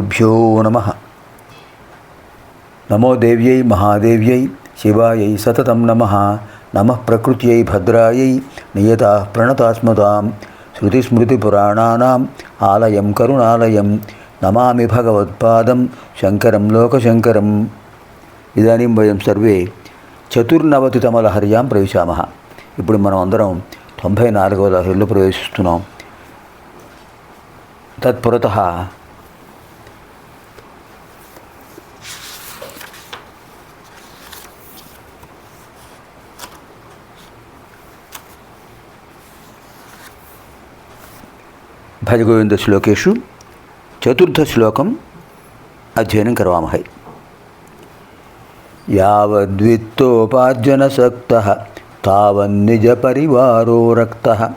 శ్రీగురుభ్యో నమ. నమో దేవ్యై మహాదేవ్యై శివాయై సతతం నమ. నమ ప్రకృత్యై భద్రాయై నియత ప్రణతాస్మతాం శృతిస్మృతిపురాణానాం ఆలయం కరుణాలయం. నమామి భగవత్పాదం శంకరం లోకశంకరం. ఇదానీం వయం సర్వే చతుర్నవతితమ లహర్యాం ప్రవేశామः. ఇప్పుడు మనం అందరం తొంభై నాలుగవ లహరిలో ప్రవేశిస్తున్నాం. తత్పురత భజగోవిందశ్లోకేషు చతుర్థశ్లోకం అధ్యయనం కరవామహై. యావద్విత్తోపార్జనసక్త తావన్నిజ పరివారో రక్త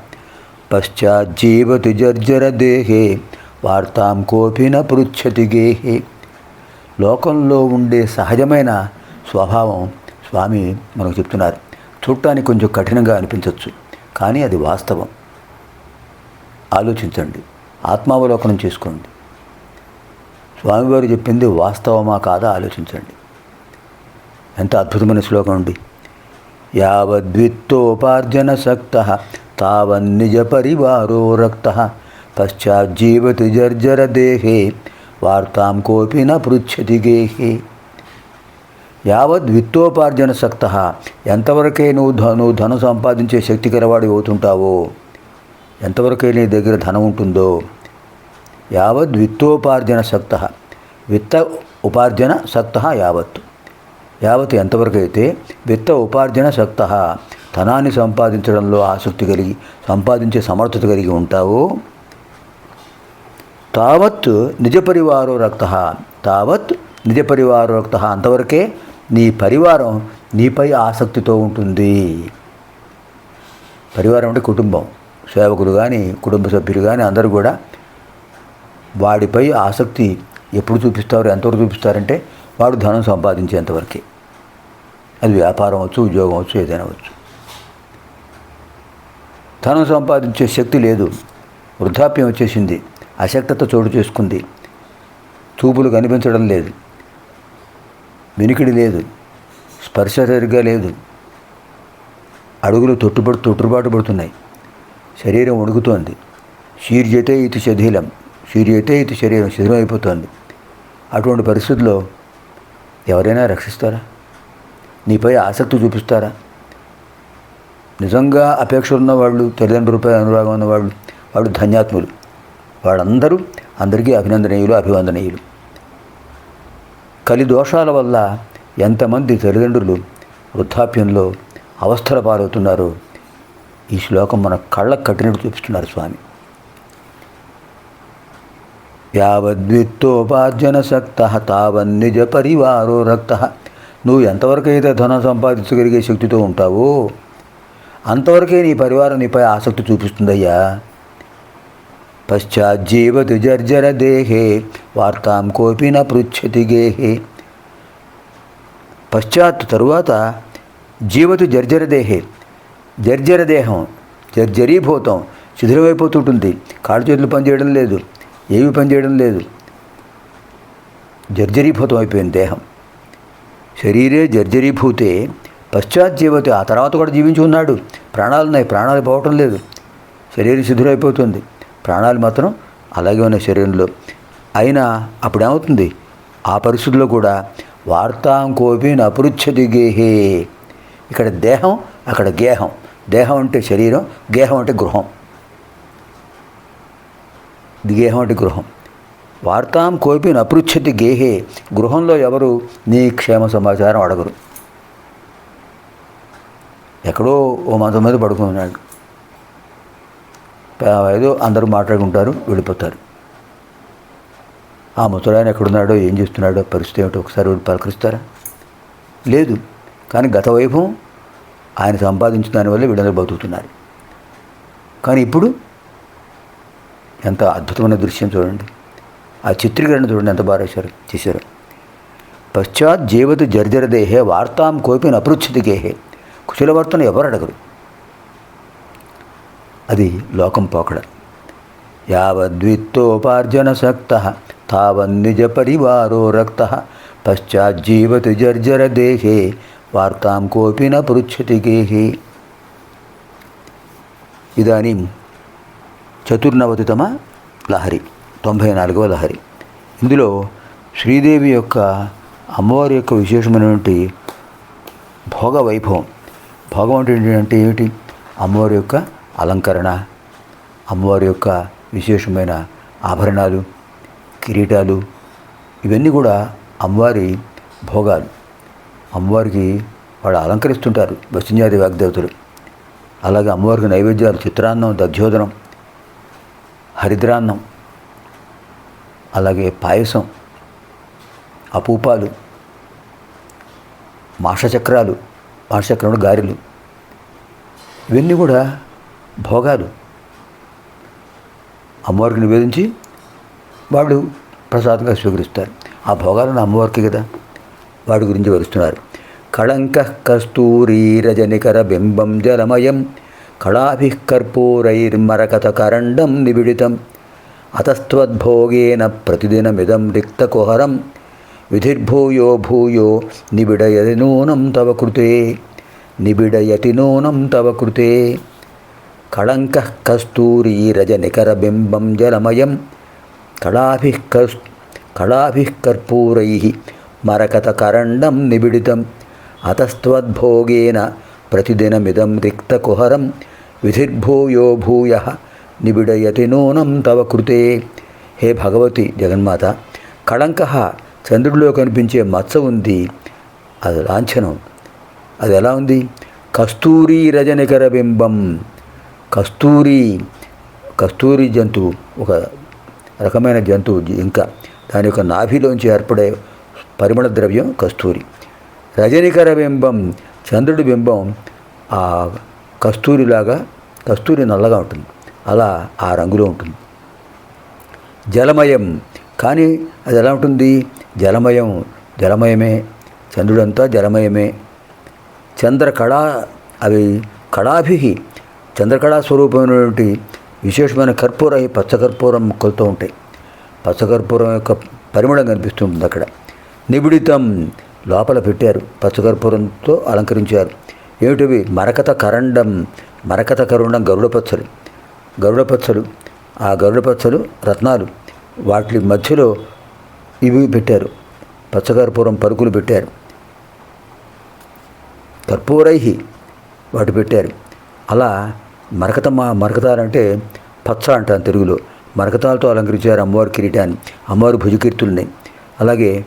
పశ్చాజ్జీవతి వార్తాం కోపి న పృచ్చతి గేహే. లోకంలో ఉండే సహజమైన స్వభావం స్వామి మనకు చెప్తున్నారు. చూడటానికి కొంచెం కఠినంగా అనిపించవచ్చు కానీ అది వాస్తవం. ఆలోచించండి. ఆత్మావలోకనం చేసుకోండి. స్వామివారు చెప్పింది వాస్తవమా కాదా ఆలోచించండి. ఎంత అద్భుతమైన శ్లోకం అండి. యావద్విత్తోపార్జన సక్త తావన్నిజ పరివారో రక్త పశ్చాజ్జీవతి జర్జర దేహే వార్తాం కోపి న పృచ్చతి గేహే. యావద్ విత్తోపార్జన సక్త ఎంతవరకే నువ్వు నువ్వు ధనం సంపాదించే శక్తి గలవాడు అవుతుంటావో ఎంతవరకు నీ దగ్గర ధనం ఉంటుందో యావద్ విత్తోపార్జన సక్త. విత్త ఉపార్జన సక్త యావత్ యావత్ ఎంతవరకు అయితే విత్త ఉపార్జన సక్త ధనాన్ని సంపాదించడంలో ఆసక్తి కలిగి సంపాదించే సమర్థత కలిగి ఉంటావో తావత్ నిజ పరివారో రక్త. తావత్ నిజ పరివారో రక్త. అంతవరకే నీ పరివారం నీపై ఆసక్తితో ఉంటుంది. పరివారం అంటే కుటుంబం. సేవకులు కానీ కుటుంబ సభ్యులు కానీ అందరూ కూడా వాడిపై ఆసక్తి ఎప్పుడు చూపిస్తారు ఎంతవరకు చూపిస్తారంటే వాడు ధనం సంపాదించేంతవరకే అది వ్యాపారం అవచ్చు ఉద్యోగం అవచ్చు ఏదైనా అవచ్చు. ధనం సంపాదించే శక్తి లేదు. వృద్ధాప్యం వచ్చేసింది. అశక్తత చోటు చేసుకుంది. చూపులు కనిపించడం లేదు. వినికిడి లేదు. స్పర్శ సరిగ్గా లేదు. అడుగులు తొట్టుబడి తొట్టుబాటు పడుతున్నాయి. శరీరం ఉడుకుతోంది. శీర్యతే ఇది శిథిలం. శీర్యతే ఇది శరీరం శిథిలం అయిపోతుంది. అటువంటి పరిస్థితుల్లో ఎవరైనా రక్షిస్తారా? నీపై ఆసక్తి చూపిస్తారా? నిజంగా అపేక్ష ఉన్నవాళ్ళు తల్లిదండ్రులపై అనురాగం ఉన్నవాళ్ళు వాళ్ళు ధన్యాత్ములు. వాళ్ళందరూ అందరికీ అభినందనీయులు అభివందనీయులు. కలి దోషాల వల్ల ఎంతమంది తల్లిదండ్రులు వృద్ధాప్యంలో అవస్థల పాలవుతున్నారో ఈ శ్లోకం మన కళ్ళకు కట్టినట్టు చూపిస్తున్నారు స్వామి. యావద్విత్తోపార్జన సక్త తావన్నిజ పరివారో రక్త. నువ్వు ఎంతవరకైతే ధనం సంపాదించగలిగే శక్తితో ఉంటావో అంతవరకే నీ పరివారం నీపై ఆసక్తి చూపిస్తుందయ్యా. పశ్చాజ్జీవతి జర్జర దేహే వార్తాం కోపి న పృచ్చతి గేహే. పశ్చాత్ తరువాత జీవతి జర్జర దేహే జర్జర దేహం జర్జరీభూతం శిథిలమైపోతుంటుంది కాళ్ళు చేతులు పనిచేయడం లేదు. ఏవి పనిచేయడం లేదు. జర్జరీభూతం అయిపోయింది దేహం. శరీరే జర్జరీభూతే పశ్చాజ్జీవతి ఆ తర్వాత కూడా జీవించి ఉన్నాడు. ప్రాణాలు ఉన్నాయి. ప్రాణాలు పోవటం లేదు. శరీరం శిథిలైపోతుంది ప్రాణాలు మాత్రం అలాగే ఉన్నాయి శరీరంలో. అయినా అప్పుడేమవుతుంది? ఆ పరిస్థితుల్లో కూడా వార్తాం నపృచ్ఛ దిగేహే గేహే. ఇక్కడ దేహం అక్కడ గేహం. దేహం అంటే శరీరం గేహం అంటే గృహం. గేహం అంటే గృహం. వార్తాం కోపి నపృచ్ఛతి గేహే. గృహంలో ఎవరు నీ క్షేమ సమాచారం అడగరు. ఎక్కడో ఓ మంచం మీద పడుకున్నాడు. ఏదో అందరూ మాట్లాడుకుంటారు వెళ్ళిపోతారు. ఆ ముసలాయన ఎక్కడున్నాడో ఏం చేస్తున్నాడో పరిస్థితి ఏమిటో ఒకసారి పలకరిస్తారా? లేదు. కానీ గత వైభవం ఆయన సంపాదించిన దానివల్ల వీళ్ళందరూ బతుకుతున్నారు. కానీ ఇప్పుడు ఎంత అద్భుతమైన దృశ్యం చూడండి. ఆ చిత్రీకరణ చూడండి ఎంత బాగా రాశారు చేశారు. పశ్చాత్ జీవతి జర్జరదేహే వార్తాం కోపిన నపృచ్చతి కుశలవర్తన ఎవరు అడగరు. అది లోకం పోకడ. యావద్విత్తోపార్జనసక్త తావన్నిజ పరివారో రక్త. పశ్చాజ్జీవతి జర్జర దేహే వార్తాం కోపి న పృచ్చతి గేహే ఇదానీం చతుర్నవతితమ లహరి తొంభై నాలుగవ లహరి. ఇందులో శ్రీదేవి యొక్క అమ్మవారి యొక్క విశేషమైనటువంటి భోగ వైభవం. భోగం అంటే ఏంటంటే ఏమిటి? అమ్మవారి యొక్క అలంకరణ అమ్మవారి యొక్క విశేషమైన ఆభరణాలు కిరీటాలు ఇవన్నీ కూడా అమ్మవారి భోగాలు. అమ్మవారికి వాళ్ళు అలంకరిస్తుంటారు వసింజాది వాగ్దేవతలు. అలాగే అమ్మవారికి నైవేద్యాలు చిత్రాన్నం దగ్ధోదనం హరిద్రాన్నం అలాగే పాయసం అపూపాలు మాషచక్రాలు మాషచక్రంలో గారెలు ఇవన్నీ కూడా భోగాలు. అమ్మవారికి నివేదించి వాళ్ళు ప్రసాదంగా స్వీకరిస్తారు. ఆ భోగాలను అమ్మవారికి కదా. వాడి గురించి వరుస్తున్నారు కళంక కస్తూరీ రజనికర బింబం జలమయం కళాభి కర్పూరైర్మరకత కరండం నిబిడితం అతస్త్వద్భోగేన ప్రతిదినమిదం రిక్తకుహరం విధిర్భూయో భూయో నిబిడయతి నూనం తవ కృతే నిబిడయతి నూనం తవ కృతే. కళంక కస్తూరీ రజనికరబింబం జలమయం కళాభి కస్ కళాభి కర్పూరై మరకతకరండం నిబిడితం. అతస్త్వద్భోగేన ప్రతిదినమిదం రిక్తకుహరం. విధిర్భూయో భూయ నిబిడయతి నూనం తవ కృతే. హే భగవతి జగన్మాత కళంక చంద్రుడిలో కనిపించే మచ్చ ఉంది. అది లాంఛనం. అది ఎలా ఉంది? కస్తూరి రజనికర బింబం. కస్తూరి కస్తూరి జంతువు ఒక రకమైన జంతువు ఇంకా దాని యొక్క నాభిలోంచి ఏర్పడే పరిమళ ద్రవ్యం కస్తూరి. రజనికర బింబం చంద్రుడి బింబం ఆ కస్తూరిలాగా కస్తూరి నల్లగా ఉంటుంది. అలా ఆ రంగులో ఉంటుంది. జలమయం కానీ అది ఎలా ఉంటుంది? జలమయం జలమయమే. చంద్రుడంతా జలమయమే. చంద్రకళ అవి కళాభి చంద్రకళా స్వరూపమైనటువంటి విశేషమైన కర్పూర పచ్చకర్పూరం ముక్కలతో ఉంటాయి. పచ్చకర్పూరం యొక్క పరిమళం కనిపిస్తుంటుంది అక్కడ. నిబిడితం లోపల పెట్టారు. పచ్చకర్పూరంతో అలంకరించారు. ఏమిటివి? మరకత కరండం మరకత కరుండం గరుడ పచ్చలు. గరుడ పచ్చలు ఆ గరుడ పచ్చలు రత్నాలు. వాటి మధ్యలో ఇవి పెట్టారు. పచ్చకర్పూరం పరుకులు పెట్టారు. కర్పూరై వాటి పెట్టారు. అలా మరకత మా మరకతాలంటే పచ్చ అంటాను తెలుగులో. మరకతాలతో అలంకరించారు అమ్మవారి కిరీటాన్ని. అమ్మవారి భుజకీర్తుల్ని. అలాగే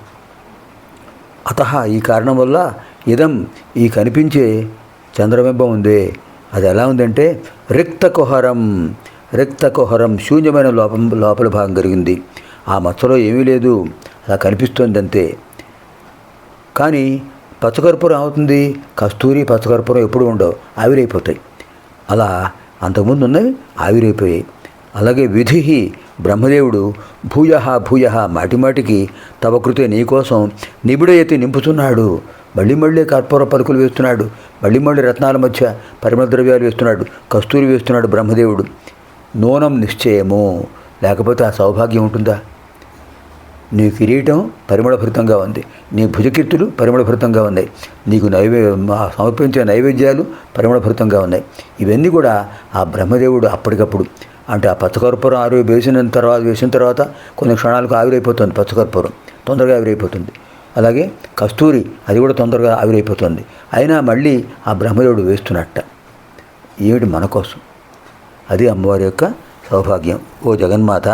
అత ఈ కారణం వల్ల ఇదం ఈ కనిపించే చంద్రబింబం ఉంది. అది ఎలా ఉందంటే రిక్తకుహరం రిక్తకుహరం శూన్యమైన లోపం లోపల భాగం కలిగింది. ఆ మచ్చలో ఏమీ లేదు. అలా కనిపిస్తుంది అంతే కానీ పచ్చకర్పూరం అవుతుంది కస్తూరి పచ్చకర్పూరం ఎప్పుడు ఉండవు. ఆవిరైపోతాయి. అలా అంతకుముందు ఉన్నవి ఆవిరైపోయాయి. అలాగే విధి బ్రహ్మదేవుడు భూయ భూయ మాటిమాటికి తవ కృతే నీకోసం నిబిడయతి నింపుతున్నాడు. మళ్ళీ మళ్ళీ కర్పూర పలుకులు వేస్తున్నాడు. మళ్ళీ మళ్ళీ రత్నాల మధ్య పరిమళ ద్రవ్యాలు వేస్తున్నాడు. కస్తూరి వేస్తున్నాడు బ్రహ్మదేవుడు. నూనం నిశ్చయము. లేకపోతే ఆ సౌభాగ్యం ఉంటుందా? నీ కిరీటం పరిమళభరితంగా ఉంది. నీ భుజకీర్తులు పరిమళభరితంగా ఉన్నాయి. నీకు నైవే మా సమర్పించే నైవేద్యాలు పరిమళభరితంగా ఉన్నాయి. ఇవన్నీ కూడా ఆ బ్రహ్మదేవుడు అప్పటికప్పుడు అంటే ఆ పచ్చకర్పూరం ఆరు వేసిన తర్వాత వేసిన తర్వాత కొన్ని క్షణాలకు ఆవిరైపోతుంది పచ్చకర్పూరం. తొందరగా ఆవిరైపోతుంది. అలాగే కస్తూరి అది కూడా తొందరగా ఆవిరైపోతుంది. అయినా మళ్ళీ ఆ బ్రహ్మదేవుడు వేస్తున్నట్ట. ఏమిటి మన కోసం? అది అమ్మవారి యొక్క సౌభాగ్యం. ఓ జగన్మాత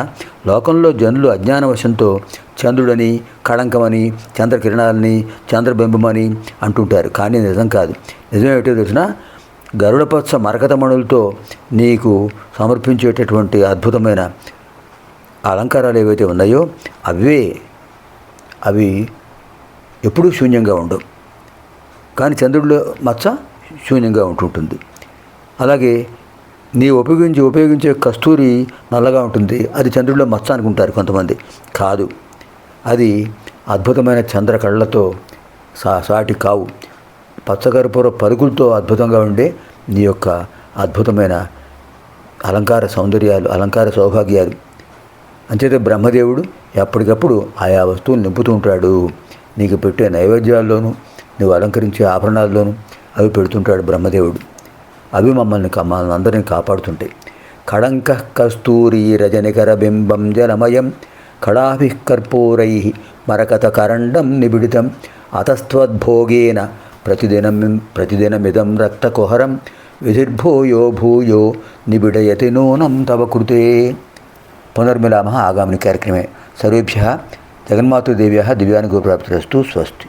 లోకంలో జనులు అజ్ఞానవశంతో చంద్రుడని కళంకమని చంద్రకిరణాలని చంద్రబింబమని అంటుంటారు. కానీ నిజం కాదు. నిజమేమిటో తెలిసినా గరుడపచ్చ మరకతమణులతో నీకు సమర్పించేటటువంటి అద్భుతమైన అలంకారాలు ఏవైతే ఉన్నాయో అవే అవి ఎప్పుడూ శూన్యంగా ఉండవు కానీ చంద్రుడిలో మచ్చ శూన్యంగా ఉంటుంటుంది. అలాగే నీ ఉపయోగించి ఉపయోగించే కస్తూరి నల్లగా ఉంటుంది. అది చంద్రుడిలో మచ్చ అనుకుంటారు కొంతమంది. కాదు. అది అద్భుతమైన చంద్ర కళ్ళతో సా సాటి కావు. పచ్చకర్పూర పరుగులతో అద్భుతంగా ఉండే నీ యొక్క అద్భుతమైన అలంకార సౌందర్యాలు అలంకార సౌభాగ్యాలు. అంచేత బ్రహ్మదేవుడు ఎప్పటికప్పుడు ఆయా వస్తువులు నింపుతూ ఉంటాడు. నీకు పెట్టే నైవేద్యాల్లోనూ నువ్వు అలంకరించే ఆభరణాల్లోనూ అవి పెడుతుంటాడు బ్రహ్మదేవుడు. అవి మమ్మల్ని కా- మమ్మల్ని అందరినీ కాపాడుతుంటాయి. కళంక కస్తూరి రజనికర బింబం జలమయం కళాభి కర్పూరై మరకత కరండం నిబిడితం అతస్త్వద్భోగేన ప్రతిదినం ప్రతిదినమిదం రక్తకుహరం విధిర్భూయో భూయో నిబిడయతి నూనం తవ కృతే. పునర్మిలామ ఆగామిని కార్యక్రమే. సర్వేభ్య జగన్మాతృదేవ్య దివ్యానుగోప్రాప్తిరస్తు స్వస్తి.